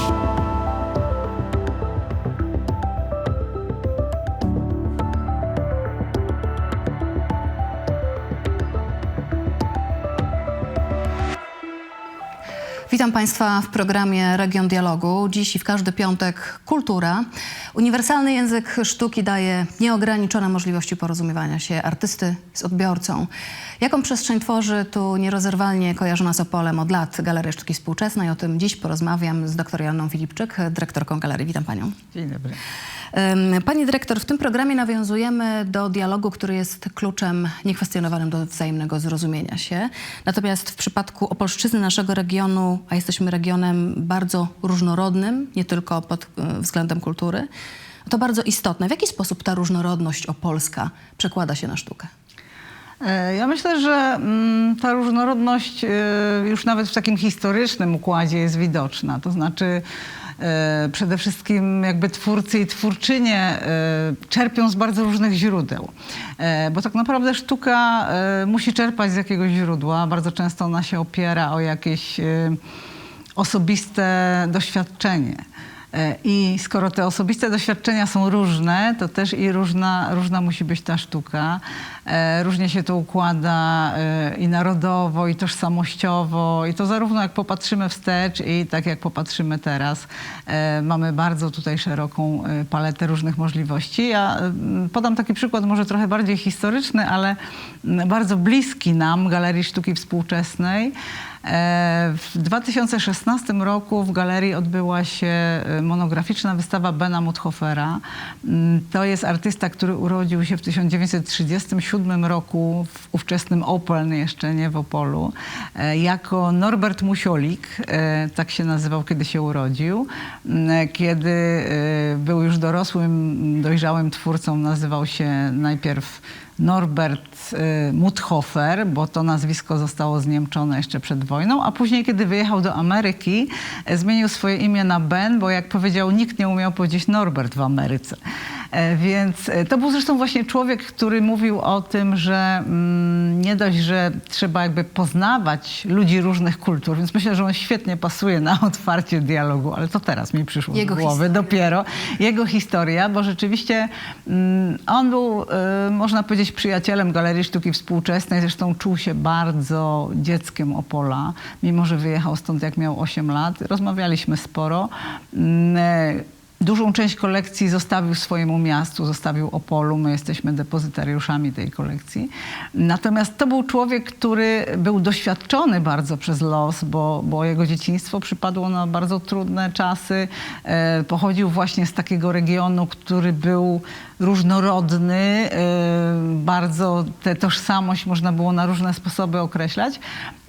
you Witam Państwa w programie Region Dialogu. Dziś i w każdy piątek kultura. Uniwersalny język sztuki daje nieograniczone możliwości porozumiewania się artysty z odbiorcą. Jaką przestrzeń tworzy tu nierozerwalnie kojarzona z Opolem od lat Galeria Sztuki Współczesnej? O tym dziś porozmawiam z dr Joanną Filipczyk, dyrektorką galerii. Witam Panią. Dzień dobry. Pani dyrektor, w tym programie nawiązujemy do dialogu, który jest kluczem niekwestionowanym do wzajemnego zrozumienia się. Natomiast w przypadku Opolszczyzny, naszego regionu, a jesteśmy regionem bardzo różnorodnym, nie tylko pod e, względem kultury, to bardzo istotne. W jaki sposób ta różnorodność opolska przekłada się na sztukę? E, Ja myślę, że mm, ta różnorodność e, już nawet w takim historycznym układzie jest widoczna. To znaczy przede wszystkim jakby twórcy i twórczynie e, czerpią z bardzo różnych źródeł. E, Bo tak naprawdę sztuka e, musi czerpać z jakiegoś źródła. Bardzo często ona się opiera o jakieś e, osobiste doświadczenie. E, I skoro te osobiste doświadczenia są różne, to też i różna, różna musi być ta sztuka. E, Różnie się to układa e, i narodowo, i tożsamościowo. I to zarówno jak popatrzymy wstecz, i tak jak popatrzymy teraz. Mamy bardzo tutaj szeroką paletę różnych możliwości. Ja mm, podam taki przykład, może trochę bardziej historyczny, ale mm, bardzo bliski nam Galerii Sztuki Współczesnej. W 2016 roku w galerii odbyła się e, monograficzna wystawa Bena Muthofera. Mm, To jest artysta, który urodził się w 1937 roku w ówczesnym Opel, jeszcze nie w Opolu, e, jako Norbert Musiolik, e, tak się nazywał, kiedy się urodził. Mm, Kiedy był już dorosłym, dojrzałym twórcą, nazywał się najpierw Norbert y, Muthofer, bo to nazwisko zostało zniemczone jeszcze przed wojną, a później, kiedy wyjechał do Ameryki, e, zmienił swoje imię na Ben, bo jak powiedział, nikt nie umiał powiedzieć Norbert w Ameryce. E, Więc e, to był zresztą właśnie człowiek, który mówił o tym, że mm, nie dość, że trzeba jakby poznawać ludzi różnych kultur, więc myślę, że on świetnie pasuje na otwarcie dialogu, ale to teraz mi przyszło Jego do głowy historia. dopiero. Jego historia, bo rzeczywiście mm, on był, y, można powiedzieć, przyjacielem Galerii Sztuki Współczesnej. Zresztą czuł się bardzo dzieckiem Opola, mimo że wyjechał stąd jak miał 8 lat. Rozmawialiśmy sporo. Dużą część kolekcji zostawił swojemu miastu, zostawił Opolu. My jesteśmy depozytariuszami tej kolekcji. Natomiast to był człowiek, który był doświadczony bardzo przez los, bo, bo jego dzieciństwo przypadło na bardzo trudne czasy. E, pochodził właśnie z takiego regionu, który był różnorodny. E, bardzo tę tożsamość można było na różne sposoby określać.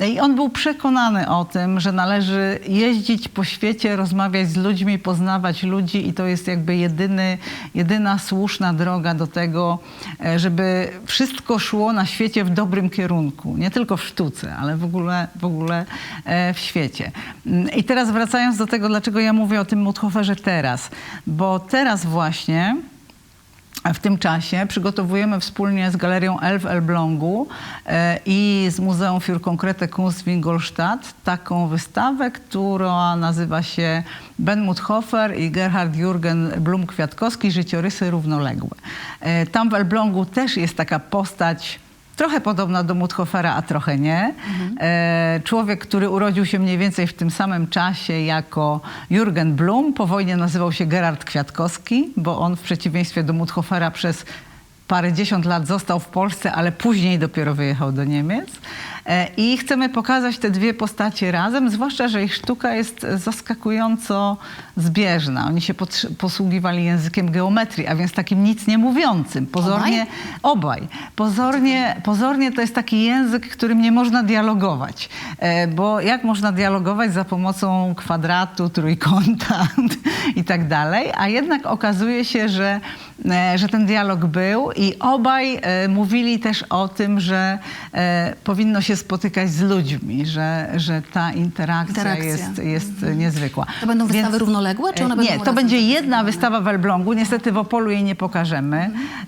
I on był przekonany o tym, że należy jeździć po świecie, rozmawiać z ludźmi, poznawać ludzi i to jest jakby jedyny, jedyna słuszna droga do tego, e, żeby wszystko szło na świecie w dobrym kierunku. Nie tylko w sztuce, ale w ogóle, w ogóle e, w świecie. Mm, I teraz wracając do tego, dlaczego ja mówię o tym Muthoferze teraz. Bo teraz właśnie w tym czasie przygotowujemy wspólnie z Galerią Elf Elblągu e, i z Muzeum für Konkrete Kunst w Ingolstadt taką wystawę, która nazywa się Ben Muthofer i Gerhard Jürgen Blum-Kwiatkowski Życiorysy równoległe. E, Tam w Elblągu też jest taka postać trochę podobna do Muthofera, a trochę nie. E, człowiek, który urodził się mniej więcej w tym samym czasie jako Jürgen Blum. Po wojnie nazywał się Gerard Kwiatkowski, bo on w przeciwieństwie do Muthofera przez parędziesiąt lat został w Polsce, ale później dopiero wyjechał do Niemiec. E, I chcemy pokazać te dwie postacie razem, zwłaszcza, że ich sztuka jest zaskakująco zbieżna. Oni się posługiwali językiem geometrii, a więc takim nic nie mówiącym. Pozornie, obaj. Pozornie, pozornie to jest taki język, którym nie można dialogować. E, Bo jak można dialogować za pomocą kwadratu, trójkąta i tak dalej, a jednak okazuje się, że e, że ten dialog był i obaj mówili też o tym, że powinno się spotykać z ludźmi, że, że ta interakcja, Interakcja. jest, jest niezwykła. To będą wystawy równoległe, czy one E, będą Nie, to będzie jedna wystawa w Elblągu. Niestety w Opolu jej nie pokażemy.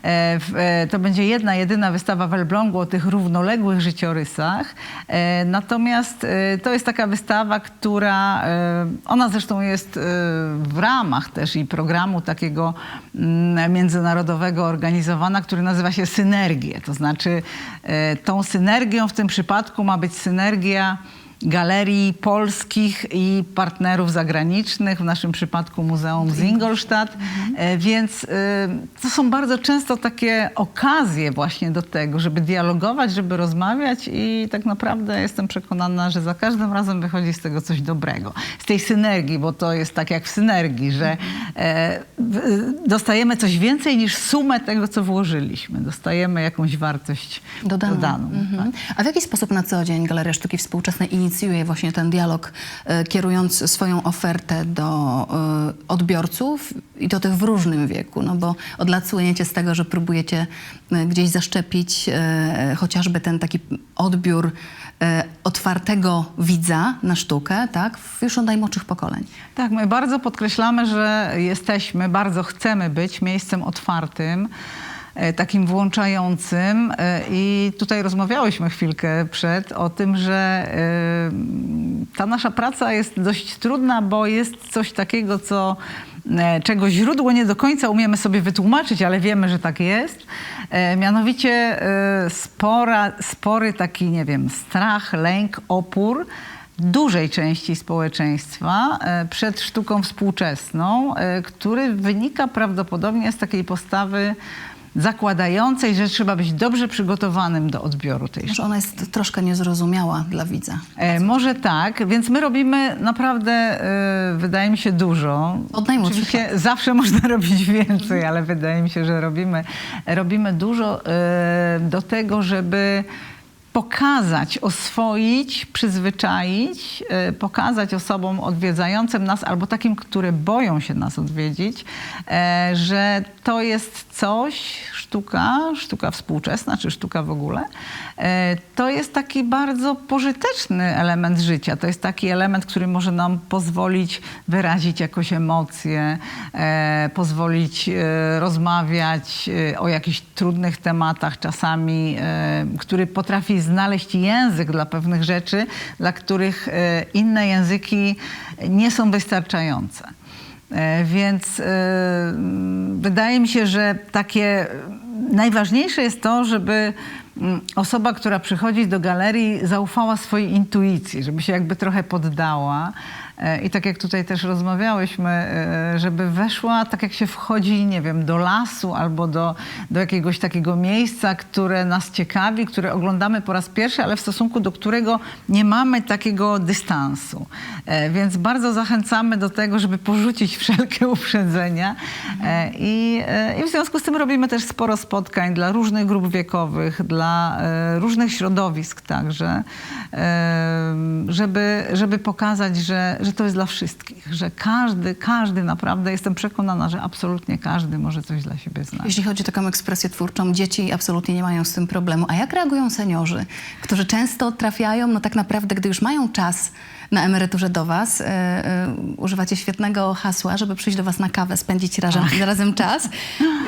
E, w- e, To będzie jedna, jedyna wystawa w Elblągu o tych równoległych życiorysach. E, Natomiast e, to jest taka wystawa, która, e, ona zresztą jest e, w ramach też i programu takiego mm, międzynarodowego organizowana, który nazywa się Synergie. To znaczy e, tą synergią w tym przypadku ma być synergia galerii polskich i partnerów zagranicznych, w naszym przypadku Muzeum z Ingolstadt. E, Więc e, to są bardzo często takie okazje właśnie do tego, żeby dialogować, żeby rozmawiać i tak naprawdę jestem przekonana, że za każdym razem wychodzi z tego coś dobrego. Z tej synergii, bo to jest tak jak w synergii, że e, dostajemy coś więcej niż sumę tego, co włożyliśmy. Dostajemy jakąś wartość Dodaną. dodaną. Mhm. A w jaki sposób na co dzień Galeria Sztuki Współczesnej inicjuje właśnie ten dialog, e, kierując swoją ofertę do odbiorców i to tych w różnym wieku? No bo od lat słyniecie z tego, że próbujecie e, gdzieś zaszczepić e, chociażby ten taki odbiór e, otwartego widza na sztukę, tak? już od najmłodszych pokoleń. Tak, my bardzo podkreślamy, że jesteśmy, bardzo chcemy być miejscem otwartym, takim włączającym i tutaj rozmawiałyśmy chwilkę przed o tym, że ta nasza praca jest dość trudna, bo jest coś takiego, co czego źródło nie do końca umiemy sobie wytłumaczyć, ale wiemy, że tak jest. E, mianowicie e, spora, spory taki, nie wiem, strach, lęk, opór dużej części społeczeństwa e, przed sztuką współczesną, e, który wynika prawdopodobnie z takiej postawy zakładającej, że trzeba być dobrze przygotowanym do odbioru tej sztuki. Ona jest troszkę niezrozumiała dla widza. E, może tak, więc my robimy naprawdę, e, wydaje mi się, dużo. Od Oczywiście zawsze można robić więcej, ale wydaje mi się, że robimy, robimy dużo e, do tego, żeby pokazać, oswoić, przyzwyczaić, e, pokazać osobom odwiedzającym nas albo takim, które boją się nas odwiedzić, e, że to jest coś, sztuka, sztuka współczesna czy sztuka w ogóle, e, to jest taki bardzo pożyteczny element życia. To jest taki element, który może nam pozwolić wyrazić jakoś emocje, e, pozwolić e, rozmawiać o jakichś trudnych tematach czasami, który potrafi znaleźć język dla pewnych rzeczy, dla których inne języki nie są wystarczające. E, Więc e, wydaje mi się, że takie najważniejsze jest to, żeby mm, osoba, która przychodzi do galerii, zaufała swojej intuicji, żeby się jakby trochę poddała. E, I tak jak tutaj też rozmawiałyśmy, e, żeby weszła tak jak się wchodzi, nie wiem, do lasu albo do, do jakiegoś takiego miejsca, które nas ciekawi, które oglądamy po raz pierwszy, ale w stosunku do którego nie mamy takiego dystansu. E, Więc bardzo zachęcamy do tego, żeby porzucić wszelkie uprzedzenia. I, I w związku z tym robimy też sporo spotkań dla różnych grup wiekowych, dla różnych środowisk także, żeby, żeby pokazać, że, że to jest dla wszystkich, że każdy, każdy naprawdę, jestem przekonana, że absolutnie każdy może coś dla siebie znaleźć. Jeśli chodzi o taką ekspresję twórczą, dzieci absolutnie nie mają z tym problemu. A jak reagują seniorzy, którzy często trafiają, no tak naprawdę, gdy już mają czas na emeryturze do was, e, e, używacie świetnego hasła, żeby przyjść do was na kawę, spędzić razem, razem czas.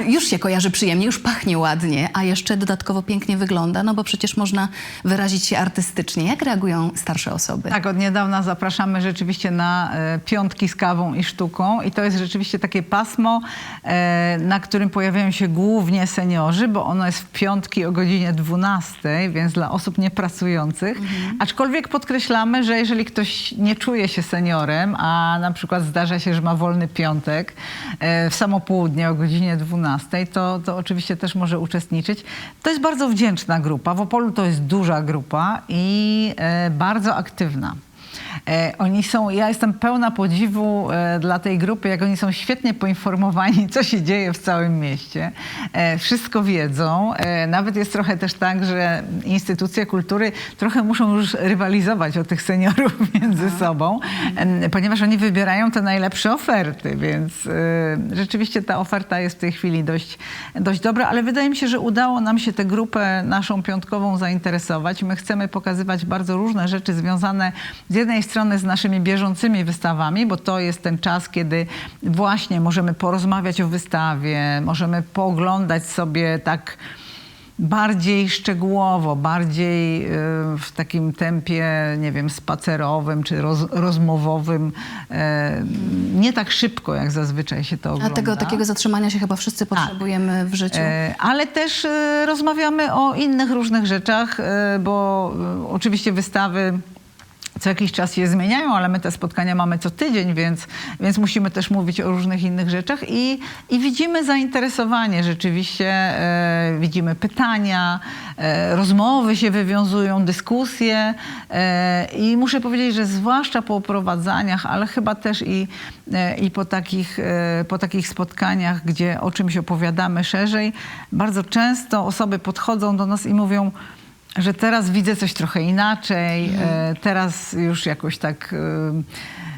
Już się kojarzy przyjemnie, już pachnie ładnie, a jeszcze dodatkowo pięknie wygląda, no bo przecież można wyrazić się artystycznie. Jak reagują starsze osoby? Tak, od niedawna zapraszamy rzeczywiście na e, piątki z kawą i sztuką i to jest rzeczywiście takie pasmo, e, na którym pojawiają się głównie seniorzy, bo ono jest w piątki o godzinie 12, więc dla osób niepracujących. Aczkolwiek podkreślamy, że jeżeli ktoś nie czuje się seniorem, a na przykład zdarza się, że ma wolny piątek e, w samo południe o godzinie 12, to, to oczywiście też może uczestniczyć. To jest bardzo wdzięczna grupa. W Opolu to jest duża grupa i e, bardzo aktywna. E, oni są, ja jestem pełna podziwu e, dla tej grupy, jak oni są świetnie poinformowani, co się dzieje w całym mieście. E, wszystko wiedzą. Nawet jest trochę też tak, że instytucje kultury trochę muszą już rywalizować o tych seniorów między sobą, ponieważ oni wybierają te najlepsze oferty, więc rzeczywiście ta oferta jest w tej chwili dość, dość dobra, ale wydaje mi się, że udało nam się tę grupę naszą piątkową zainteresować. My chcemy pokazywać bardzo różne rzeczy związane z jednej strony z naszymi bieżącymi wystawami, bo to jest ten czas, kiedy właśnie możemy porozmawiać o wystawie, możemy pooglądać sobie tak bardziej szczegółowo, bardziej y, w takim tempie, nie wiem, spacerowym czy roz, rozmowowym, e, nie tak szybko, jak zazwyczaj się to A ogląda. tego takiego zatrzymania się chyba wszyscy potrzebujemy w życiu. E, Ale też e, rozmawiamy o innych różnych rzeczach, bo oczywiście wystawy co jakiś czas się zmieniają, ale my te spotkania mamy co tydzień, więc, więc musimy też mówić o różnych innych rzeczach i, i widzimy zainteresowanie. Rzeczywiście, e, widzimy pytania, e, rozmowy się wywiązują, dyskusje e, i muszę powiedzieć, że zwłaszcza po oprowadzaniach, ale chyba też i, e, i po, takich, e, po takich spotkaniach, gdzie o czymś opowiadamy szerzej, bardzo często osoby podchodzą do nas i mówią, że teraz widzę coś trochę inaczej, e, teraz już jakoś tak e,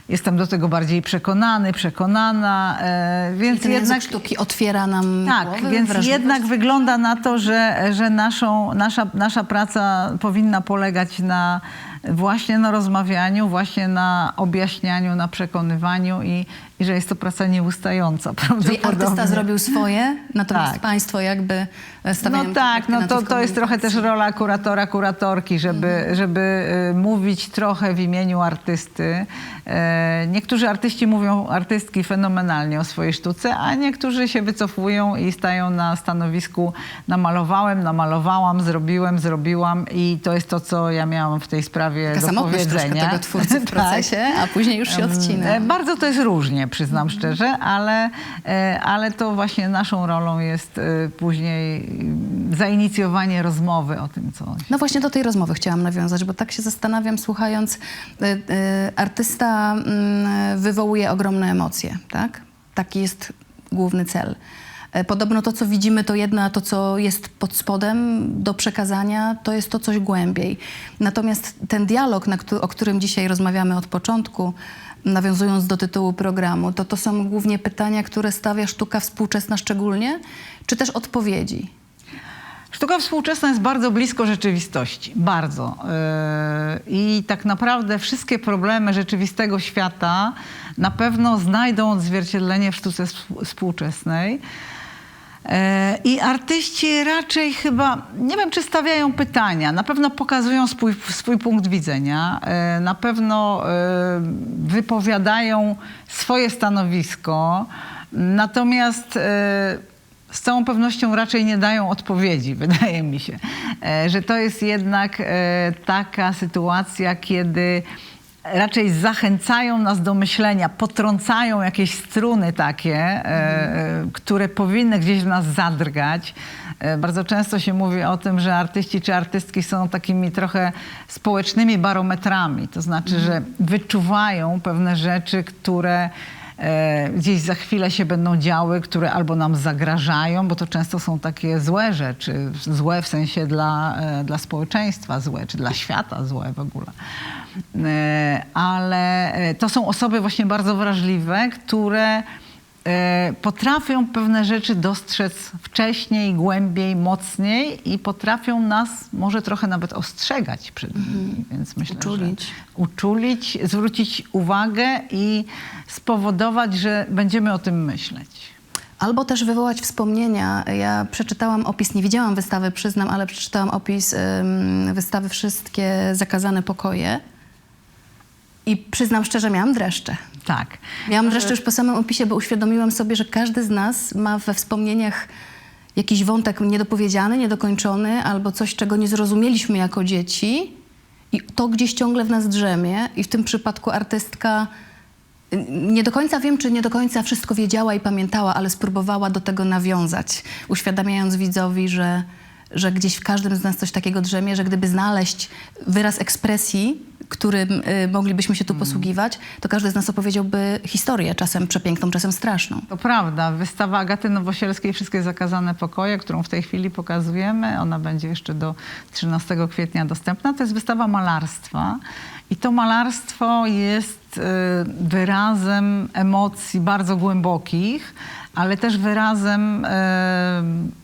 jestem do tego bardziej przekonany, przekonana, e, więc Ten jednak... sztuki otwiera nam Tak, głowę, więc wrażliwość. jednak wygląda na to, że, że naszą, nasza, nasza praca powinna polegać na właśnie na rozmawianiu, właśnie na objaśnianiu, na przekonywaniu i, i że jest to praca nieustająca. Czyli artysta zrobił swoje, natomiast Tak. państwo jakby e, stawiają No tak, no to, to jest trochę też rola kuratora, kuratorki, żeby, żeby y, mówić trochę w imieniu artysty. E, Niektórzy artyści mówią, artystki fenomenalnie o swojej sztuce, a niektórzy się wycofują i stają na stanowisku namalowałem, namalowałam, zrobiłem, zrobiłam i to jest to, co ja miałam w tej sprawie Taka do samotność troszkę powiedzenia. tego twórcy w Tak. procesie, a później już się odcina. E, Bardzo to jest różnie, przyznam szczerze, ale, e, ale to właśnie naszą rolą jest e, później zainicjowanie rozmowy o tym, co No właśnie do tej rozmowy chciałam nawiązać, bo tak się zastanawiam, słuchając, y, artysta mm, wywołuje ogromne emocje, tak? Taki jest główny cel. E, Podobno to, co widzimy, to jedno, a to, co jest pod spodem do przekazania, to jest to coś głębiej. Natomiast ten dialog, o którym dzisiaj rozmawiamy od początku, nawiązując do tytułu programu, to to są głównie pytania, które stawia sztuka współczesna szczególnie, czy też odpowiedzi? Sztuka współczesna jest bardzo blisko rzeczywistości, bardzo. Yy, I tak naprawdę wszystkie problemy rzeczywistego świata na pewno znajdą odzwierciedlenie w sztuce współ- współczesnej. I artyści raczej chyba, nie wiem czy stawiają pytania, na pewno pokazują swój, swój punkt widzenia, yy, na pewno yy, wypowiadają swoje stanowisko, natomiast yy, z całą pewnością raczej nie dają odpowiedzi, wydaje mi się, E, że to jest jednak e, taka sytuacja, kiedy raczej zachęcają nas do myślenia, potrącają jakieś struny takie, e, e, które powinny gdzieś w nas zadrgać. E, Bardzo często się mówi o tym, że artyści czy artystki są takimi trochę społecznymi barometrami, to znaczy, że wyczuwają pewne rzeczy, które gdzieś za chwilę się będą działy, które albo nam zagrażają, bo to często są takie złe rzeczy, złe w sensie dla, e, dla społeczeństwa złe, czy dla świata złe w ogóle. E, Ale e, to są osoby właśnie bardzo wrażliwe, które e, potrafią pewne rzeczy dostrzec wcześniej, głębiej, mocniej i potrafią nas może trochę nawet ostrzegać przed nimi. Więc myślę, Uczulić. że uczulić, zwrócić uwagę i spowodować, że będziemy o tym myśleć. Albo też wywołać wspomnienia. Ja przeczytałam opis, nie widziałam wystawy, przyznam, ale przeczytałam opis ym, wystawy Wszystkie zakazane pokoje. I przyznam szczerze, miałam dreszcze. Tak. Miałam dreszcze już po samym opisie, bo uświadomiłam sobie, że każdy z nas ma we wspomnieniach jakiś wątek niedopowiedziany, niedokończony, albo coś, czego nie zrozumieliśmy jako dzieci. I to gdzieś ciągle w nas drzemie. I w tym przypadku artystka y, nie do końca wiem, czy nie do końca wszystko wiedziała i pamiętała, ale spróbowała do tego nawiązać, uświadamiając widzowi, że, że gdzieś w każdym z nas coś takiego drzemie, że gdyby znaleźć wyraz ekspresji, którym y, moglibyśmy się tu posługiwać, to każdy z nas opowiedziałby historię, czasem przepiękną, czasem straszną. To prawda. Wystawa Agaty Nowosielskiej Wszystkie zakazane pokoje, którą w tej chwili pokazujemy, ona będzie jeszcze do 13 kwietnia dostępna. To jest wystawa malarstwa. I to malarstwo jest y, wyrazem emocji bardzo głębokich, ale też wyrazem y,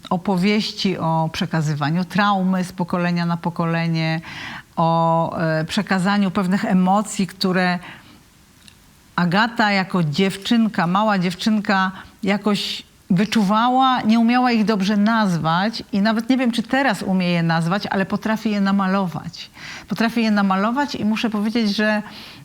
opowieści o przekazywaniu traumy z pokolenia na pokolenie, o y, przekazaniu pewnych emocji, które Agata jako dziewczynka, mała dziewczynka jakoś wyczuwała, nie umiała ich dobrze nazwać i nawet nie wiem, czy teraz umie je nazwać, ale potrafi je namalować. Potrafi je namalować i muszę powiedzieć, że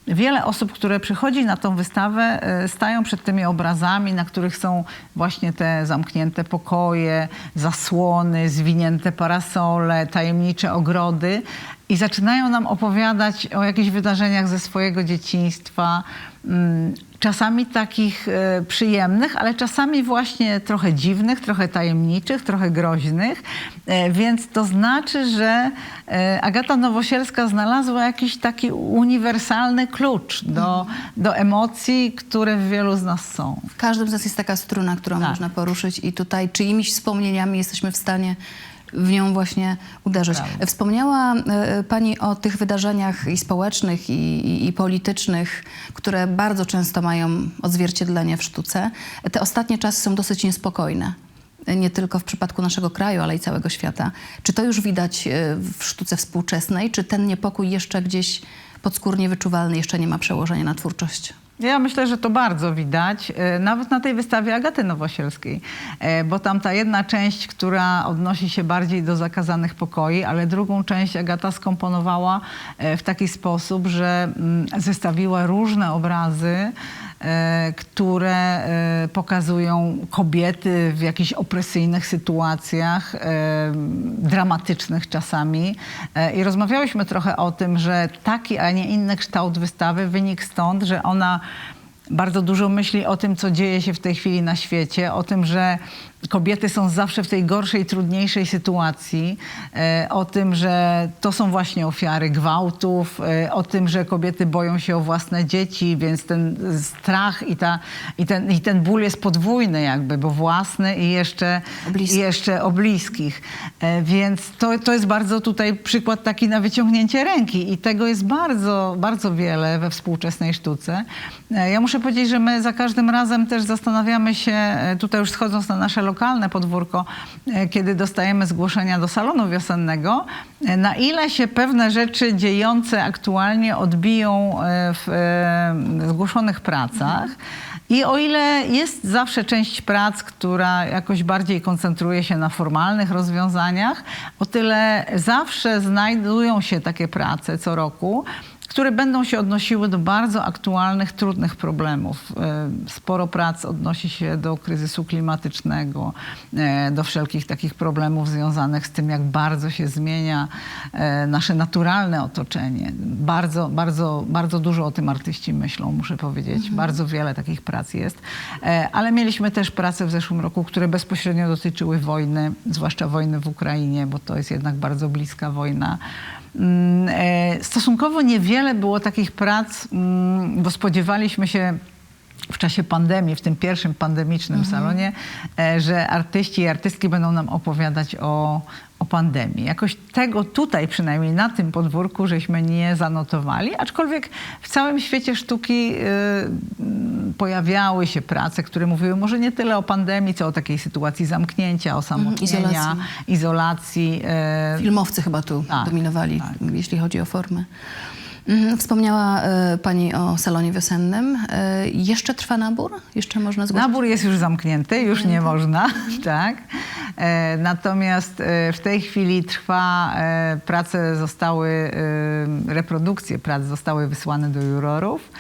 wiele osób, które przychodzi na tą wystawę, e, stają przed tymi obrazami, na których są właśnie te zamknięte pokoje, zasłony, zwinięte parasole, tajemnicze ogrody i zaczynają nam opowiadać o jakichś wydarzeniach ze swojego dzieciństwa. mm, Czasami takich e, przyjemnych, ale czasami właśnie trochę dziwnych, trochę tajemniczych, trochę groźnych. E, więc to znaczy, że e, Agata Nowosielska znalazła jakiś taki uniwersalny klucz do, do emocji, które w wielu z nas są. W każdym z nas jest taka struna, którą Tak. można poruszyć i tutaj czyimiś wspomnieniami jesteśmy w stanie w nią właśnie uderzyć. Wspomniała e, Pani o tych wydarzeniach i społecznych, i, i, i politycznych, które bardzo często mają odzwierciedlenie w sztuce. Te ostatnie czasy są dosyć niespokojne. Nie tylko w przypadku naszego kraju, ale i całego świata. Czy to już widać e, w sztuce współczesnej? Czy ten niepokój jeszcze gdzieś podskórnie wyczuwalny jeszcze nie ma przełożenia na twórczość? Ja myślę, że to bardzo widać, e, nawet na tej wystawie Agaty Nowosielskiej, e, bo tam ta jedna część, która odnosi się bardziej do zakazanych pokoi, ale drugą część Agata skomponowała e, w taki sposób, że mm, zestawiła różne obrazy, które e, pokazują kobiety w jakichś opresyjnych sytuacjach, e, dramatycznych czasami. E, I rozmawiałyśmy trochę o tym, że taki, a nie inny kształt wystawy wynik stąd, że ona bardzo dużo myśli o tym, co dzieje się w tej chwili na świecie, o tym, że kobiety są zawsze w tej gorszej, trudniejszej sytuacji, e, o tym, że to są właśnie ofiary gwałtów, e, o tym, że kobiety boją się o własne dzieci, więc ten strach i, ta, i, ten, i ten ból jest podwójny jakby, bo własny i jeszcze, O bliskich. jeszcze o bliskich. E, Więc to, to jest bardzo tutaj przykład taki na wyciągnięcie ręki i tego jest bardzo, bardzo wiele we współczesnej sztuce. Ja muszę powiedzieć, że my za każdym razem też zastanawiamy się, e, tutaj już schodząc na nasze lokalne podwórko, e, kiedy dostajemy zgłoszenia do salonu wiosennego, e, na ile się pewne rzeczy dziejące aktualnie odbiją w zgłoszonych pracach. I o ile jest zawsze część prac, która jakoś bardziej koncentruje się na formalnych rozwiązaniach, o tyle zawsze znajdują się takie prace co roku, które będą się odnosiły do bardzo aktualnych, trudnych problemów. E, Sporo prac odnosi się do kryzysu klimatycznego, e, do wszelkich takich problemów związanych z tym, jak bardzo się zmienia e, nasze naturalne otoczenie. Bardzo, bardzo, bardzo dużo o tym artyści myślą, muszę powiedzieć. Bardzo wiele takich prac jest. Ale mieliśmy też prace w zeszłym roku, które bezpośrednio dotyczyły wojny, zwłaszcza wojny w Ukrainie, bo to jest jednak bardzo bliska wojna. Mm, Stosunkowo niewiele było takich prac, mm, bo spodziewaliśmy się w czasie pandemii, w tym pierwszym pandemicznym salonie, e, że artyści i artystki będą nam opowiadać o, o pandemii. Jakoś tego tutaj, przynajmniej na tym podwórku, żeśmy nie zanotowali, aczkolwiek w całym świecie sztuki y, pojawiały się prace, które mówiły może nie tyle o pandemii, co o takiej sytuacji zamknięcia, osamotnienia, izolacji. izolacji. e, Filmowcy chyba tu Tak, dominowali, tak. jeśli chodzi o formę. Mhm, Wspomniała e, Pani o salonie wiosennym. E, jeszcze trwa nabór? Jeszcze można zgłosić? Nabór jest już zamknięty, już nie można, tak. E, natomiast w tej chwili trwa, prace zostały, reprodukcje prac zostały wysłane do jurorów.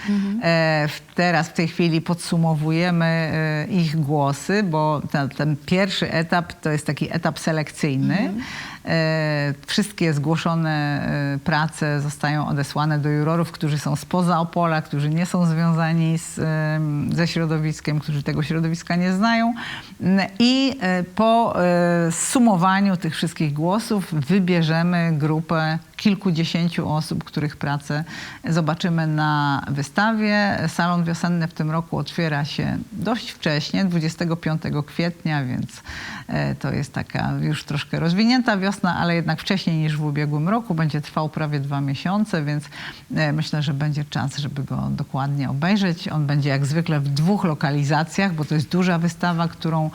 W, teraz w tej chwili podsumowujemy ich głosy, bo ta, ten pierwszy etap to jest taki etap selekcyjny. E, Wszystkie zgłoszone e, prace zostają odesłane do jurorów, którzy są spoza Opola, którzy nie są związani z, em, ze środowiskiem, którzy tego środowiska nie znają. N- I e, po e, sumowaniu tych wszystkich głosów wybierzemy grupę kilkudziesięciu osób, których pracę zobaczymy na wystawie. Salon wiosenny w tym roku otwiera się dość wcześnie, 25 kwietnia, więc e, to jest taka już troszkę rozwinięta wiosna, ale jednak wcześniej niż w ubiegłym roku. Będzie trwał prawie dwa miesiące, więc e, myślę, że będzie czas, żeby go dokładnie obejrzeć. On będzie jak zwykle w dwóch lokalizacjach, bo to jest duża wystawa, którą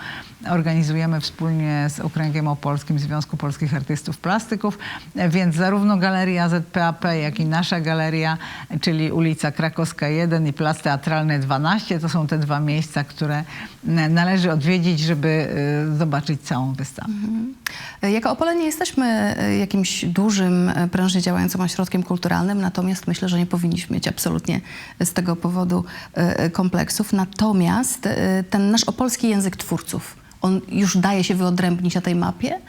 organizujemy wspólnie z Okręgiem Opolskim Związku Polskich Artystów Plastyków, E, więc zarówno Galeria ZPAP, jak i nasza galeria, czyli ulica Krakowska 1 i Plac Teatralny 12, to są te dwa miejsca, które należy odwiedzić, żeby e, zobaczyć całą wystawę. E, Jako Opole nie jesteśmy e, jakimś dużym, e, prężnie działającym ośrodkiem kulturalnym, natomiast myślę, że nie powinniśmy mieć absolutnie z tego powodu kompleksów. Natomiast ten nasz opolski język twórców, on już daje się wyodrębnić na tej mapie?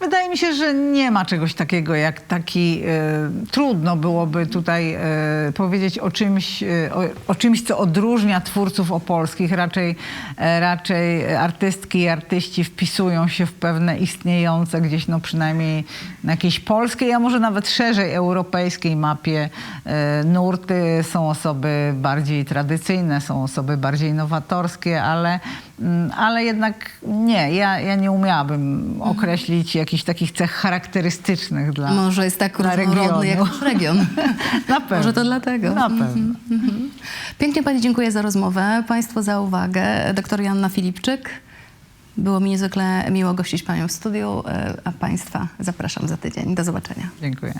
Wydaje mi się, że nie ma czegoś takiego jak taki. E, trudno byłoby tutaj e, powiedzieć o czymś, e, o, o czymś, co odróżnia twórców opolskich. Raczej, raczej artystki i artyści wpisują się w pewne istniejące gdzieś, no przynajmniej na jakiejś polskiej, a może nawet szerzej europejskiej mapie e, nurty. Są osoby bardziej tradycyjne, są osoby bardziej nowatorskie, ale, ale jednak nie. Ja, ja nie umiałabym określić jakichś takich cech charakterystycznych dla Może jest tak różnorodny jak nasz region. Na pewno. Może to dlatego. Na pewno. Mhm. Pięknie Pani dziękuję za rozmowę, Państwu za uwagę. Doktor Joanna Filipczyk. Było mi niezwykle miło gościć Panią w studiu, e, a Państwa zapraszam za tydzień. Do zobaczenia. Dziękuję.